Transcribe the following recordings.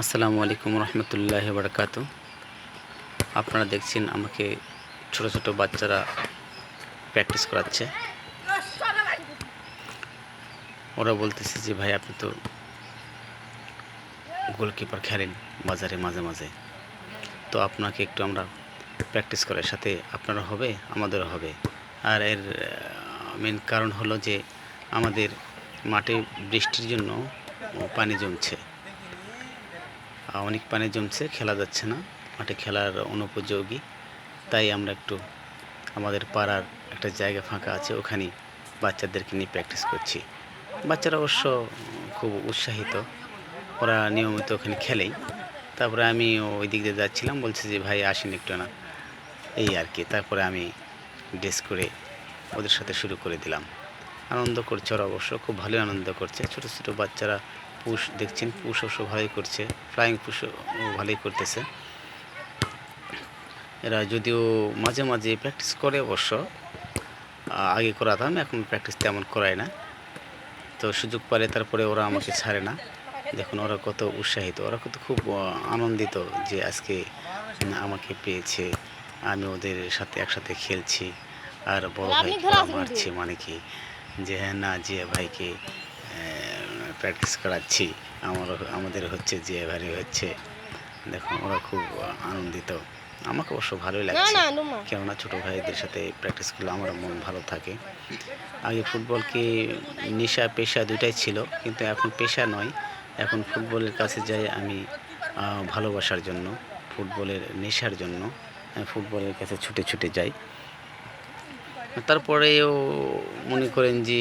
আসসালামু আলাইকুম রহমতুল্লাহ বারকাত। আপনারা দেখছেন আমাকে ছোট ছোট বাচ্চারা প্র্যাকটিস করাচ্ছে। ওরা বলতেছে যে, ভাই, আপনি তো গোলকিপার খেলেন বাজারে মাঝে মাঝে। তো আপনাকে একটু আমরা প্র্যাকটিস করার সাথে আপনারও হবে, আমাদেরও হবে। আর এর মেন কারণ হলো যে, আমাদের মাঠে বৃষ্টির জন্য পানি জমছে। অনেক পানি জমছে, খেলা যাচ্ছে না। মাঠে খেলার অনুপযোগী। তাই আমরা একটু আমাদের পাড়ার একটা জায়গা ফাঁকা আছে ওখানে বাচ্চাদেরকে নিয়ে প্র্যাকটিস করছি। বাচ্চারা অবশ্য খুব উৎসাহিত। ওরা নিয়মিত ওখানে খেলেই। তারপরে আমি ওই দিক দিয়ে যাচ্ছিলাম, বলছে যে, ভাই, আসেন একটু না। এই আর কি। তারপরে আমি ড্রেস করে ওদের সাথে শুরু করে দিলাম। আনন্দ করছে ওরা অবশ্য, খুব ভালোই আনন্দ করছে। ছোটো ছোটো বাচ্চারা পুশ দেখছেন পুশ অবশ্য ভালোই করছে ফ্লাইং পুশও ভালোই করতেছে। এরা যদিও মাঝে মাঝে প্র্যাকটিস করে অবশ্য আগে করাতাম এখন প্র্যাকটিস তেমন করায় না। তো সুযোগ পেলে তারপরে ওরা আমাকে ছাড়ে না। দেখুন ওরা কত উৎসাহিত ওরা কত খুব আনন্দিত যে আজকে আমাকে পেয়েছে আমি ওদের সাথে একসাথে খেলছি আর বড় ভাই মারছে মানে কি? যে হ্যাঁ না যে ভাইকে প্র্যাকটিস করাচ্ছি। আমার আমাদের হচ্ছে যে ভাই হচ্ছে দেখো ওরা খুব আনন্দিত। আমাকে অবশ্য ভালোই লাগছে। কেননা ছোটো ভাইদের সাথে প্র্যাকটিস করলে আমার মন ভালো থাকে। আগে ফুটবলকে নেশা পেশা দুটাই ছিল কিন্তু এখন পেশা নয়। এখন ফুটবলের কাছে যাই আমি ভালোবাসার জন্য ফুটবলের নেশার জন্য ফুটবলের কাছে ছুটে ছুটে যাই। তারপরেও মনে করেন যে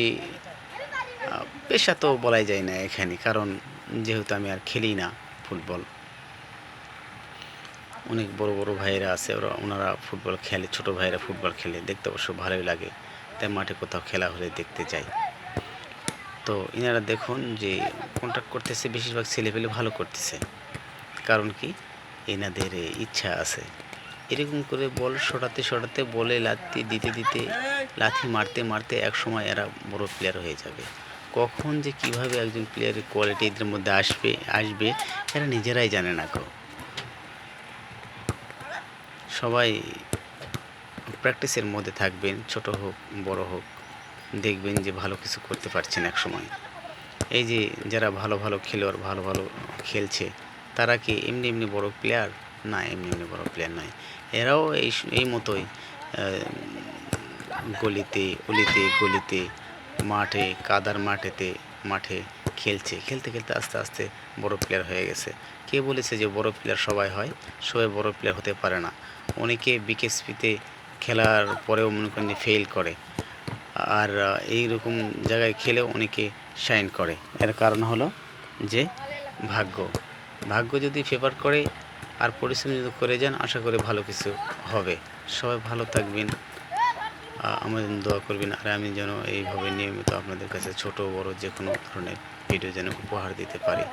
পেশা তো বলাই যায় না এখানে, কারণ যেহেতু আমি আর খেলি না ফুটবল। অনেক বড় বড় ভাইয়েরা আছে, ওরা, ওনারা ফুটবল খেলে, ছোট ভাইয়েরা ফুটবল খেলে, দেখতে অবশ্য ভালোই লাগে। তাই মাঠে কোথাও খেলা হলে দেখতে যাই। তো এনারা দেখুন যে কন্ট্যাক্ট করতেছে, বেশিরভাগ ছেলেপেলে ভালো করতেছে। কারণ কি? এনাদের ইচ্ছা আছে। এরকম করে বল সরাতে সরাতে, বলে লাথি দিতে দিতে, লাথি মারতে মারতে এক সময় এরা বড় প্লেয়ার হয়ে যাবে। কখন যে কীভাবে একজন প্লেয়ারের কোয়ালিটি এদের মধ্যে আসবে আসবে, এরা নিজেরাই জানে না কেউ সবাই প্র্যাকটিসের মধ্যে থাকবেন, ছোট হোক, বড় হোক, দেখবেন যে ভালো কিছু করতে পারছেন এক সময়। এই যে যারা ভালো ভালো খেলোয়াড়, ভালো ভালো খেলছে, তারা কি এমনি এমনি বড় প্লেয়ার না, এমনি এমনি বড় প্লেয়ার নয়। এরাও এই এই মতোই গলিতে, অলিতে, গলিতে মাঠে, কাদার মাঠেতে, মাঠে খেলছে। খেলতে খেলতে আস্তে আস্তে বড় প্লেয়ার হয়ে গেছে। কে বলেছে যে বড় প্লেয়ার সবাই হয়? সবাই বড় প্লেয়ার হতে পারে না। অনেকে বিকেএসপিতে খেলার পরেও মনে করেন ফেল করে। আর এই রকম জায়গায় খেলেও অনেকে শাইন করে। এর কারণ হলো যে ভাগ্য। ভাগ্য যদি ফেভার করে আর পরিশ্রম যদি করে যান, আশা করি ভালো কিছু হবে। সবাই ভালো থাকবেন। আমাদের জন্য দোয়া করবেন আর আমি যেন এইভাবে নিয়মিত আপনাদের কাছে ছোট বড় যে কোনো ধরনের ভিডিও যেন উপহার দিতে পারি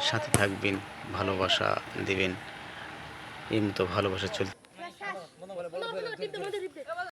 সাথে থাকবেন ভালোবাসা দেবেন এই মতো ভালোবাসা চলতে